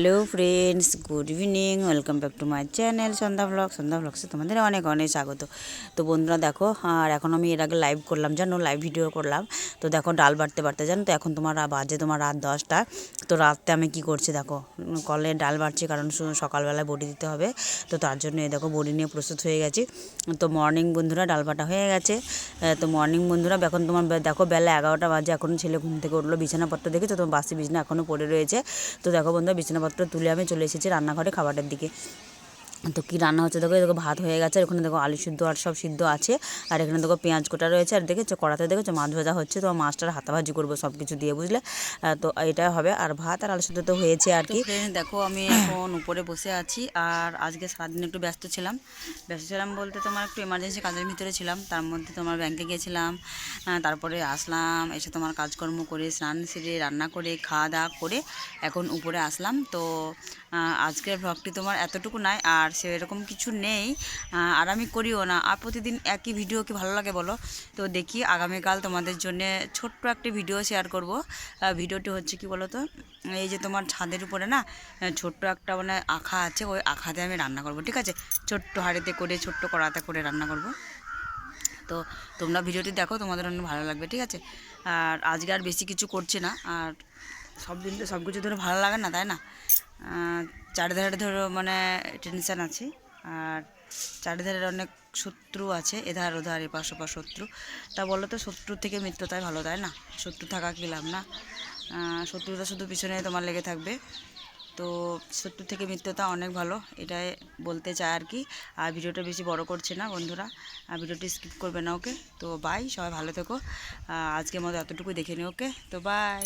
Hello friends good evening welcome back to my channel Sandhya vlog Sandhya ব্লগসে তোমাদের অনেক অনেক স্বাগত। তো বন্ধুরা দেখো, আর এখন আমি এর আগে লাইভ করলাম, জানো? লাইভ ভিডিও করলাম। তো দেখো, ডাল বাড়তে বাড়তে, জানো তো? এখন তোমার বাজে তোমার রাত দশটা। তো রাতে আমি কি করছি দেখো? কলে ডাল বাড়ছি, কারণ সকালবেলায় বডি দিতে হবে। তো তার জন্য দেখো, বডি নিয়ে প্রস্তুত হয়ে গেছি। তো মর্নিং বন্ধুরা, ডাল বাটা হয়ে গেছে। তো মর্নিং বন্ধুরা এখন তোমার দেখো, বেলা এগারোটা বাজে। এখন ছেলে ঘুম থেকে উঠল, বিছানাপত্র দেখেছ? তোমার বাসি বিছানা এখনও পড়ে রয়েছে। তো দেখো বন্ধুরা, বিছানাপত্র তুলে আমি চলে এসেছি রান্নাঘরে খাবারের দিকে। তো কী রান্না হচ্ছে? দেখো দেখো ভাত হয়ে গেছে আর এখানে দেখো আলু সিদ্ধ আর সব সিদ্ধ আছে আর এখানে দেখো পেঁয়াজ কোটা রয়েছে আর দেখেছ কড়াতে দেখেছ মাছ ভাজা হচ্ছে তো মাছটার হাতাভাজি করব সব কিছু দিয়ে বুঝলে? তো এটা হবে আর ভাত আর আলু সিদ্ধ তো হয়েছে আর কি। দেখো আমি এখন উপরে বসে আছি আর আজকে সারাদিন একটু ব্যস্ত ছিলাম। ব্যস্ত ছিলাম বলতে তোমার একটু এমার্জেন্সি কাজের ভিতরে ছিলাম তার মধ্যে তোমার ব্যাংকে গিয়েছিলাম তারপরে আসলাম এসে তোমার কাজকর্ম করে স্নান সেরে রান্না করে খাওয়া দাওয়া করে এখন উপরে আসলাম। তো আজকের ব্লগটি তোমার এতটুকু নাই আর সেরকম কিছু নেই আর আমি করিও না। আর প্রতিদিন একই ভিডিও কি ভালো লাগে বলো? তো দেখি আগামীকাল তোমাদের জন্য ছোট্ট একটি ভিডিও শেয়ার করব। ভিডিওটি হচ্ছে কি বলো তো এই যে তোমার ছাদের উপরে না ছোট্ট একটা মানে আখা আছে, ওই আখাতে আমি রান্না করব, ঠিক আছে? ছোট্ট হাঁড়িতে করে, ছোট্ট কড়াতে করে রান্না করব। তো তোমরা ভিডিওটি দেখো, তোমাদের অনেক ভালো লাগবে, ঠিক আছে? আর আজকে আর বেশি কিছু করছি না, আর সব দিন তো সব কিছু ধরো ভালো লাগে না, তাই না? চারিধারে ধরো মানে টেনশন আছে আর চারিধারে অনেক শত্রু আছে এধার ওধার এপাশ ওপাশ শত্রু। তা বলো তো শত্রু থেকে মিত্রতাই ভালো তাই না? শত্রু থাকা কি লাভ না? আহ, শত্রুতা শুধু পিছনে তোমার লেগে থাকবে। তো শত্রু থেকে মিত্রতা অনেক ভালো এটাই বলতে চাই আর কি। আর ভিডিওটা বেশি বড় করছে না বন্ধুরা আর ভিডিওটি স্কিপ করবে না ওকে? তো বাই সবাই ভালো থেকো। আজকের মতো এতটুকু দেখে নিও ওকে? তো বাই